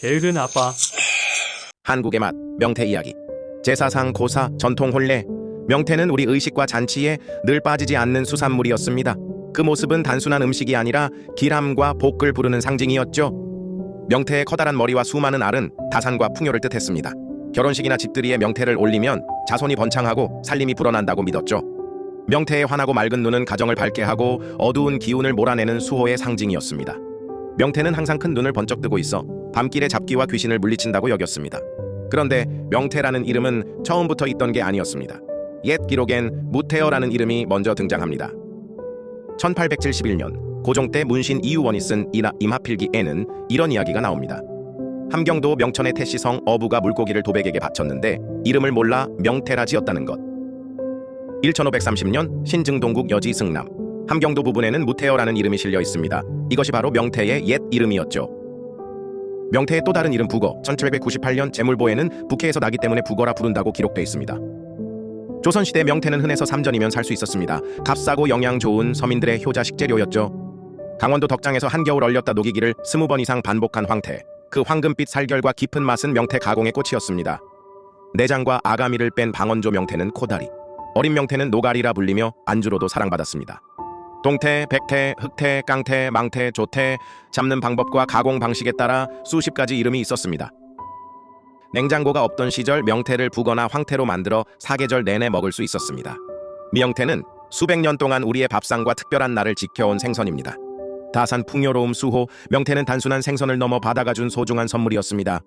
게으른 아빠. 한국의 맛, 명태 이야기. 제사상 고사, 전통 혼례. 명태는 우리 의식과 잔치에 늘 빠지지 않는 수산물이었습니다. 그 모습은 단순한 음식이 아니라 기람과 복을 부르는 상징이었죠. 명태의 커다란 머리와 수많은 알은 다산과 풍요를 뜻했습니다. 결혼식이나 집들이에 명태를 올리면 자손이 번창하고 살림이 불어난다고 믿었죠. 명태의 환하고 맑은 눈은 가정을 밝게 하고 어두운 기운을 몰아내는 수호의 상징이었습니다. 명태는 항상 큰 눈을 번쩍 뜨고 있어 밤길의 잡기와 귀신을 물리친다고 여겼습니다. 그런데 명태라는 이름은 처음부터 있던 게 아니었습니다. 옛 기록엔 무태어라는 이름이 먼저 등장합니다. 1871년 고종 때 문신 이유원이 쓴 임하필기에는 이런 이야기가 나옵니다. 함경도 명천의 태시성 어부가 물고기를 도백에게 바쳤는데 이름을 몰라 명태라 지었다는 것. 1530년 신증동국 여지 승남 함경도 부분에는 무태어라는 이름이 실려 있습니다. 이것이 바로 명태의 옛 이름이었죠. 명태의 또 다른 이름 북어 1798년 재물보에는 북해에서 나기 때문에 북어라 부른다고 기록돼 있습니다. 조선시대 명태는 흔해서 삼전이면 살 수 있었습니다. 값싸고 영양 좋은 서민들의 효자 식재료였죠. 강원도 덕장에서 한겨울 얼렸다 녹이기를 스무 번 이상 반복한 황태. 그 황금빛 살결과 깊은 맛은 명태 가공의 꽃이었습니다. 내장과 아가미를 뺀 방언조 명태는 코다리. 어린 명태는 노가리라 불리며 안주로도 사랑받았습니다. 동태, 백태, 흑태, 깡태, 망태, 조태 잡는 방법과 가공 방식에 따라 수십 가지 이름이 있었습니다. 냉장고가 없던 시절 명태를 부거나 황태로 만들어 사계절 내내 먹을 수 있었습니다. 미영태는 수백 년 동안 우리의 밥상과 특별한 날을 지켜온 생선입니다. 다산 풍요로움 수호, 명태는 단순한 생선을 넘어 바다가 준 소중한 선물이었습니다.